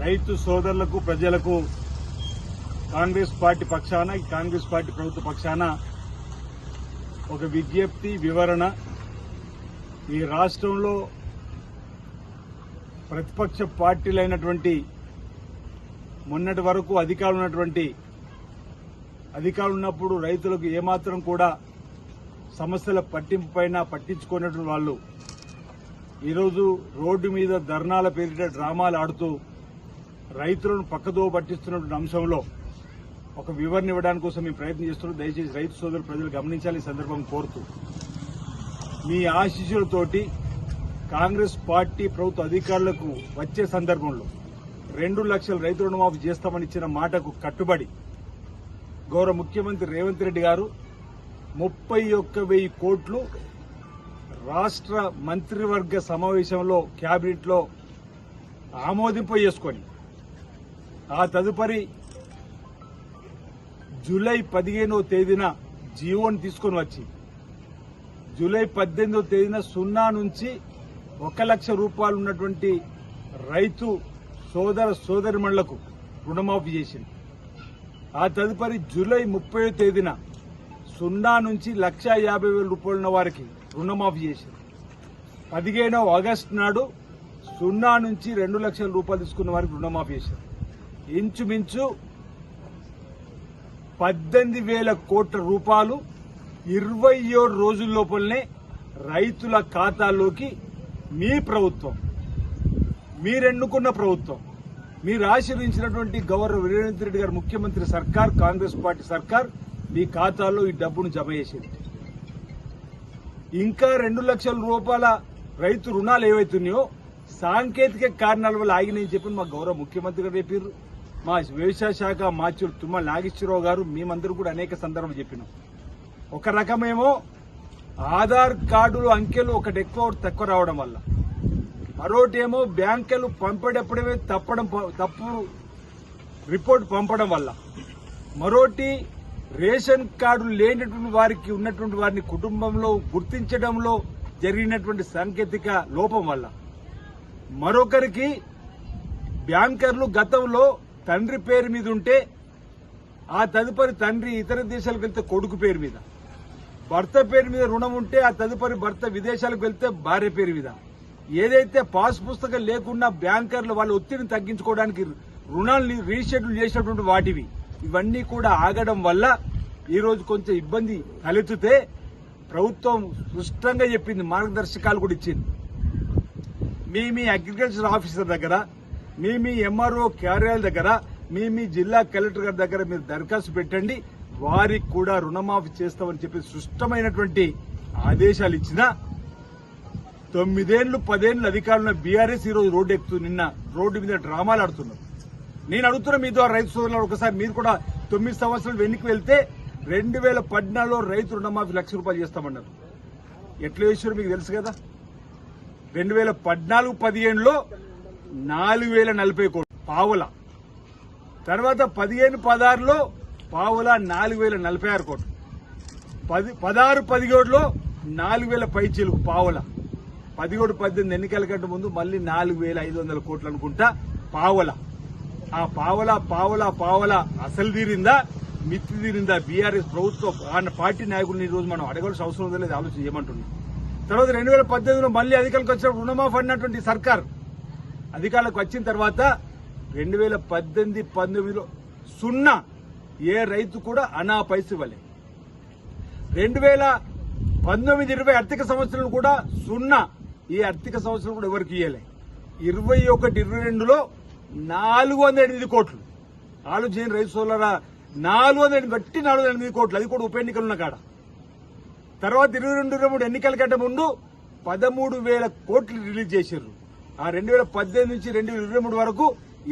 రైతు సోదరులకు ప్రజలకు కాంగ్రెస్ పార్టీ పక్షాన ఈ కాంగ్రెస్ పార్టీ ప్రభుత్వ పక్షాన ఒక విజ్ఞప్తి వివరణ ఈ రాష్ట్రంలో ప్రతిపక్ష పార్టీలైనటువంటి మొన్నటి వరకు అధికారులు ఉన్నటువంటి అధికారులు ఉన్నప్పుడు రైతులకు ఏమాత్రం కూడా సమస్యల పట్టింపు పైన పట్టించుకున్నటువంటి వాళ్ళు ఈరోజు రోడ్డు మీద ధర్నాల పేరిట డ్రామాలు ఆడుతూ రైతులను పక్కదో పట్టిస్తున్నటువంటి అంశంలో ఒక వివరణ ఇవ్వడానికి కోసం మేము ప్రయత్నం చేస్తున్నాం. దయచేసి రైతు సోదరులు ప్రజలు గమనించాలి ఈ సందర్భం కోరుతూ. మీ ఆశీస్సులతోటి కాంగ్రెస్ పార్టీ ప్రభుత్వ అధికారులకు వచ్చే సందర్భంలో రెండు లక్షల రైతు రుణమాఫీ చేస్తామని ఇచ్చిన మాటకు కట్టుబడి గౌరవ ముఖ్యమంత్రి రేవంత్ రెడ్డి గారు ముప్పై ఒక్క వెయ్యి కోట్లు రాష్ట్ర మంత్రివర్గ సమావేశంలో క్యాబినెట్లో లో చేసుకొని ఆ తదుపరి జూలై పదిహేనో తేదీన జీవోని తీసుకొని వచ్చి జూలై పద్దెనిమిదో తేదీన సున్నా నుంచి ఒక లక్ష రూపాయలు ఉన్నటువంటి రైతు సోదర సోదరిమణులకు రుణమాఫీ చేసింది. ఆ తదుపరి జూలై ముప్పై తేదీన సున్నా నుంచి లక్ష యాభై వేల రూపాయలు ఉన్న వారికి రుణమాఫీ చేసింది. పదిహేనవ ఆగస్టు నాడు సున్నా నుంచి రెండు లక్షల రూపాయలు తీసుకున్న వారికి రుణమాఫీ చేశారు ఇంచుమించు పద్దెనిమిది వేల కోట్ల రూపాయలు ఇరవై ఏడు రోజుల లోపలనే రైతుల ఖాతాలోకి మీ ప్రభుత్వం మీరెన్నుకున్న ప్రభుత్వం మీరు ఆశీర్వించినటువంటి గవర్నర్ వీరేంద్ర రెడ్డి గారు ముఖ్యమంత్రి సర్కార్ కాంగ్రెస్ పార్టీ సర్కార్ మీ ఖాతాలో ఈ డబ్బును జమ చేసింది. ఇంకా రెండు లక్షల రూపాయల రైతు రుణాలు ఏవైతున్నాయో సాంకేతిక కారణాల వల్ల ఆగినాయని చెప్పి మా గౌరవ ముఖ్యమంత్రి గారు చెప్పారు మా వ్యవసాయ శాఖ మాచూరు తుమ్మ నాగేశ్వరరావు గారు మేమందరూ కూడా అనేక సందర్భాలు చెప్పినాం. ఒక రకమేమో ఆధార్ కార్డులు అంకెలు ఒకటి ఎక్కువ తక్కువ రావడం వల్ల. మరోటేమో బ్యాంకులు పంపేటప్పుడే తప్పడం తప్పు రిపోర్ట్ పంపడం వల్ల. మరోటి రేషన్ కార్డు లేనటువంటి వారికి ఉన్నటువంటి వారిని కుటుంబంలో గుర్తించడంలో జరిగినటువంటి సాంకేతిక లోపం వల్ల. మరొకరికి బ్యాంకర్లు గతంలో తండ్రి పేరు మీద ఉంటే ఆ తదుపరి తండ్రి ఇతర దేశాలకు వెళ్తే కొడుకు పేరు మీద. భర్త పేరు మీద రుణం ఉంటే ఆ తదుపరి భర్త విదేశాలకు వెళ్తే భార్య పేరు మీద. ఏదైతే పాస్ పుస్తకం లేకుండా బ్యాంకర్లు వాళ్ళ ఒత్తిడిని తగ్గించుకోవడానికి రుణాలని రీషెడ్యూల్ చేసినటువంటి వాటివి. ఇవన్నీ కూడా ఆగడం వల్ల ఈరోజు కొంచెం ఇబ్బంది తలెత్తితే ప్రభుత్వం స్పష్టంగా చెప్పింది మార్గదర్శకాలు కూడా ఇచ్చింది. మీ మీ అగ్రికల్చర్ ఆఫీసర్ దగ్గర మీ మీ ఎంఆర్ఓ కార్యాలయాల దగ్గర మీ మీ జిల్లా కలెక్టర్ గారి దగ్గర మీరు దరఖాస్తు పెట్టండి. వారికి కూడా రుణమాఫీ చేస్తామని చెప్పి స్పష్టమైనటువంటి ఆదేశాలు ఇచ్చిన తొమ్మిదేళ్ళు పదేళ్ళు అధికారులు బీఆర్ఎస్ ఈ రోజు రోడ్డు ఎక్కుతూ నిన్న రోడ్డు మీద డ్రామాలు ఆడుతున్నారు. నేను అడుగుతున్నా మీ ద్వారా రైతు సోదరులు ఒకసారి మీరు కూడా తొమ్మిది సంవత్సరాలు వెనక్కి వెళ్తే రెండు వేల పద్నాలుగులో రైతు రుణమాఫీ లక్ష రూపాయలు చేస్తామన్నారు. ఎట్లా చేశారు మీకు తెలుసు కదా? రెండు వేల పద్నాలుగు పదిహేనులో నాలుగు వేల నలభై కోట్లు. పావుల. తర్వాత పదిహేను పదహారులో పావుల నాలుగు వేల నలభై ఆరు కోట్లు. పది పదహారు పదిహేడులో నాలుగు వేల పైచీలు పావుల. పదిహేడు పద్దెనిమిది ఎన్నికల కంటే ముందు మళ్ళీ నాలుగు వేల ఐదు వందల కోట్లు అనుకుంటా పావల. ఆ పావల పావల పావల అసలు తీరిందా? మిత్తి తీరిందా? బీఆర్ఎస్ ప్రభుత్వం ఆ పార్టీ నాయకుడిని ఈ రోజు మనం అడగాల్సిన అవసరం ఉందో లేదు ఆలోచన చేయమంటున్నాం. తర్వాత రెండు వేల పద్దెనిమిదిలో మళ్ళీ అధికారులకు వచ్చిన రుణమాఫీ అన్నటువంటి సర్కార్ అధికారులకు వచ్చిన తర్వాత రెండు వేల పద్దెనిమిది పంతొమ్మిదిలో సున్నా ఏ రైతు కూడా అనా పైసలు ఇవ్వలే. రెండు వేల పంతొమ్మిది ఇరవై ఆర్థిక సంవత్సరం కూడా సున్నా ఈ ఆర్థిక సంవత్సరం కూడా ఎవరికి ఇవ్వలే ఇరవై ఒకటి ఇరవై రెండులో నాలుగు వందల ఎనిమిది కోట్లు. ఆలోచించిన రైతు సోలరా నాలుగు వందల ఎనిమిది గట్టి నాలుగు వందల ఎనిమిది కోట్లు. అది కూడా ఉప ఎన్నికలు ఉన్న కాడ. తర్వాత ఇరవై రెండు ఇరవై మూడు ఎన్నికల కంటే ముందు పదమూడు వేల కోట్లు రిలీజ్ చేశారు ఆ రెండు వేల పద్దెనిమిది నుంచి రెండు వేల ఇరవై మూడు వరకు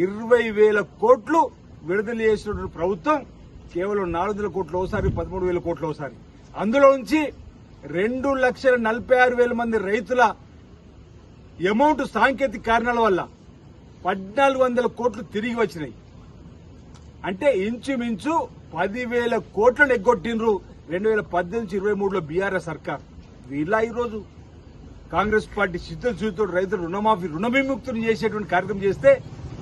ఇరవై వేల కోట్లు విడుదల చేసినటువంటి ప్రభుత్వం కేవలం నాలుగు వందల కోట్లు ఒకసారి పదమూడు వేల కోట్లు ఒకసారి అందులో నుంచి రెండు లక్షల నలభై ఆరు వేల మంది రైతుల అమౌంట్ సాంకేతిక కారణాల వల్ల పద్నాలుగు వందల కోట్లు తిరిగి వచ్చినాయి. అంటే ఇంచుమించు పదివేల కోట్లను ఎగ్గొట్టినరు రెండు వేల పద్దెనిమిది ఇరవై మూడులో బీఆర్ఎస్ సర్కార్. ఇలా ఈరోజు కాంగ్రెస్ పార్టీ చిత్తశుద్ధితో రైతులు రుణమాఫీ రుణ విముక్తులు చేసేటువంటి కార్యక్రమం చేస్తే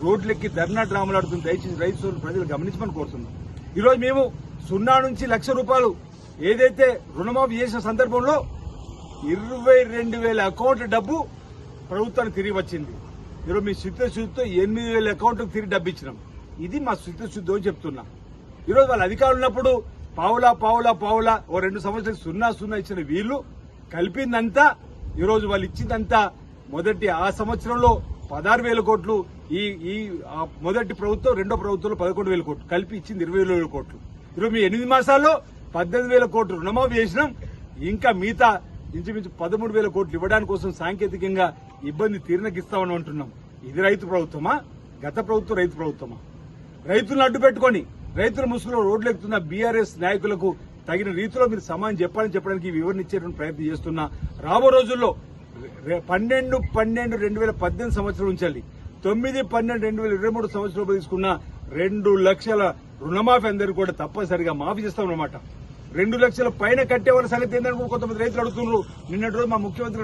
రోడ్లెక్కి ధర్నా డ్రామలాడుతుంది. దయచేసి రైతు ప్రజలు గమనించమని కోరుతున్నాం. ఈరోజు మేము సున్నా నుంచి లక్ష రూపాయలు ఏదైతే రుణమాఫీ చేసిన సందర్భంలో ఇరవై రెండు వేల అకౌంట్ల డబ్బు ప్రభుత్వానికి తిరిగి వచ్చింది. ఈరోజు మీ చిత్తశుద్ధితో ఎనిమిది వేల అకౌంట్లకు తిరిగి డబ్బు ఇచ్చినాం. ఇది మా చిత్తశుద్ధి అని చెప్తున్నా. ఈరోజు వాళ్ళ అధికారులు ఉన్నప్పుడు పావులా పావులా పావులా ఓ రెండు సంవత్సరాలు సున్నా సున్నా ఇచ్చిన వీళ్ళు కలిపిందంతా ఈరోజు వాళ్ళు ఇచ్చిందంతా మొదటి ఆ సంవత్సరంలో పదహారు వేల కోట్లు ఈ ఈ మొదటి ప్రభుత్వం రెండో ప్రభుత్వంలో పదకొండు వేల కోట్లు కలిపి ఇచ్చింది ఇరవై వేల కోట్లు. ఈరోజు మీ ఎనిమిది మాసాల్లో పద్దెనిమిది వేల కోట్లు రుణమాఫీ చేసినాం. ఇంకా మిగతా ఇంచుమించు పదమూడు వేల కోట్లు ఇవ్వడానికి కోసం సాంకేతికంగా ఇబ్బంది తీర్నకిస్తామని అంటున్నాం. ఇది రైతు ప్రభుత్వమా? గత ప్రభుత్వం రైతు ప్రభుత్వమా? రైతులను అడ్డు పెట్టుకొని రైతుల ముసుగులో రోడ్లు ఎక్కుతున్న బీఆర్ఎస్ నాయకులకు తగిన రీతిలో మీరు సమానం చెప్పాలని చెప్పడానికి వివరణ ఇచ్చేటువంటి ప్రయత్నం చేస్తున్నా. రాబో రోజుల్లో పన్నెండు పన్నెండు రెండు వేల పద్దెనిమిది సంవత్సరం ఉంచాలి. తొమ్మిది పన్నెండు రెండు వేల ఇరవై మూడు సంవత్సరంలో తీసుకున్న రెండు లక్షల రుణమాఫీ అందరికీ కూడా తప్పనిసరిగా మాఫీ చేస్తాం అన్నమాట రెండు లక్షల పైన కట్టేవాళ్ళ సంగతి ఏంటని కూడా కొంతమంది రైతులు అడుగుతున్నారు. నిన్నటి రోజు మా ముఖ్యమంత్రి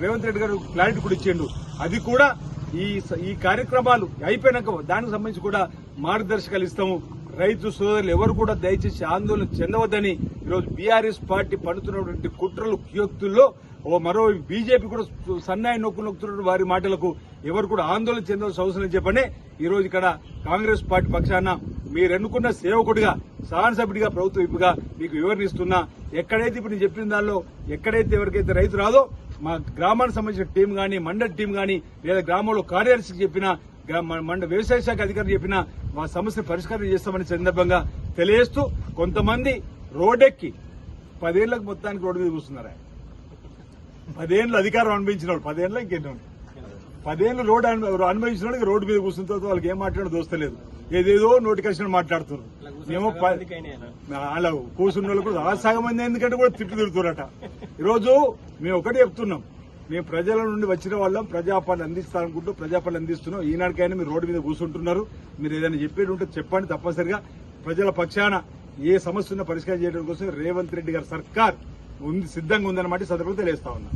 రేవంత్ రెడ్డి గారు క్లారిటీ కూడా ఇచ్చిండు. అది కూడా ఈ స- ఈ కార్యక్రమాలు అయిపోయినాక దానికి సంబంధించి కూడా మార్గదర్శకాలు ఇస్తాము. రైతు సోదరులు ఎవరు కూడా దయచేసి ఆందోళన చెందవద్దని ఈరోజు బీఆర్ఎస్ పార్టీ పడుతున్నటువంటి కుట్రలు కుయోక్తుల్లో ఓ మరో బీజేపీ కూడా సన్నాయి నొక్కు నొక్కుతున్న వారి మాటలకు ఎవరు కూడా ఆందోళన చెందవలసిన అవసరం లేదని చెప్పనే ఈ రోజు ఇక్కడ కాంగ్రెస్ పార్టీ పక్షాన మీరెన్నుకున్న సేవకుడిగా సభ్యుడిగా ప్రభుత్వ విప్పుగా మీకు వివరణిస్తున్నా. ఎక్కడైతే ఇప్పుడు నేను చెప్పిన దానిలో ఎక్కడైతే ఎవరికైతే రైతు రాదో మా గ్రామానికి సంబంధించిన టీం గాని మండలి టీం గాని లేదా గ్రామంలో కార్యదర్శికి చెప్పినా మన- మండ వ్యవసాయ శాఖ అధికారులు చెప్పిన మా సమస్య పరిష్కారం చేస్తామని సందర్భంగా తెలియజేస్తూ కొంతమంది రోడ్డెక్కి పదేళ్ళకు మొత్తానికి రోడ్డు మీద కూర్చున్నారు. ఆయన. పదేళ్ళు అధికారం అనుభవించిన వాళ్ళు పదేళ్ళ ఇంకెన్నో. పదేళ్ళు రోడ్డు అనుభవించిన వాళ్ళకి రోడ్డు మీద కూర్చున్న తర్వాత వాళ్ళకి ఏం మాట్లాడడం దోస్తలేదు ఏదేదో నోటికేషన్ మాట్లాడుతున్నారు. మేము అలా కూర్చున్న వాళ్ళు కూడా ఆ సగం మంది ఎందుకంటే కూడా తిట్టు తిరుగుతున్నారట ఈరోజు మేము ఒకటి చెప్తున్నాం. మేము ప్రజల నుండి వచ్చిన వాళ్ళం ప్రజాపాలన అందిస్తామనుకుంటూ ప్రజాపాలన అందిస్తున్నాం. ఈనాడికైనా మీరు రోడ్డు మీద కూర్చుంటున్నారు. మీరు ఏదైనా చెప్పేది ఉంటే చెప్పండి తప్పనిసరిగా. ప్రజల పక్షాన ఏ సమస్య పరిష్కారం చేయడం కోసం రేవంత్ రెడ్డి గారి సర్కార్ ఉంది సిద్ధంగా ఉందన్నమాట సందర్భంగా తెలియస్తా ఉన్నా.